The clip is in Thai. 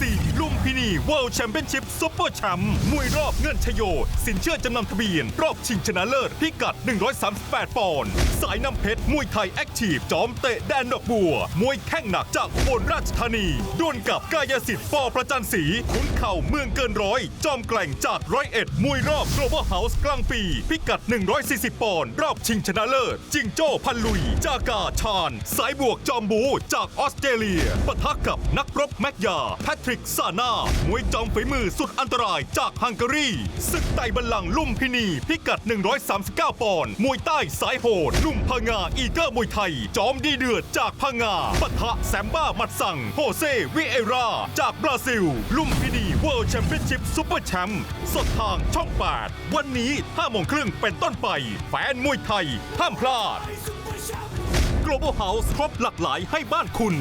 4ลุม พินีเวิลด์แชมเปี้ยนชิพซุปเปอร์แชมป์มวยรอบเงินชโย สินเชื่อจำนำทะเบียน รอบชิงชนะเลิศพิกัด 138 ปอนด์สายน้ำเพชรมวยไทยแอคทีฟจอมเตะแดนดอกบัว มวยแข้งหนักจากอุบลราชธานีดวลกับกายสิทธิ์ปอประจันศรีขุนเข่าเมืองเกินร้อย จอมแกล่งจากร้อยเอ็ดมวยรอบ Global House กลางปี พิกัด 140 ปอนด์รอบชิงชนะเลิศจิงโจ้พันลุย จากาชาญ สายบวกจอมบูจากออสเตรเลียปะทะกับนักรบแมกยาแพทริกซาน่ามวยจอมฝีมือสุดอันตรายจากฮังการีศึกไต่บัลลังก์ลุ่มพินี พิกัด 139 ปอนด์มวยใต้สายโหดลุ่มพังาอีเกอร์มวยไทย จอมดีเดือดจากพังาปะทะแซมบ้ามัดสั่งโฮเซวิเอรา จากบราซิล ลุ่มพินีเวิลด์แชมเปี้ยนชิพซุปเปอร์แชมป์สดทางช่อง 8 วันนี้5โมงครึ่งเป็นต้นไป แฟนมวยไทยห้ามพลาด Global House ครบหลากหลายให้บ้านคุณ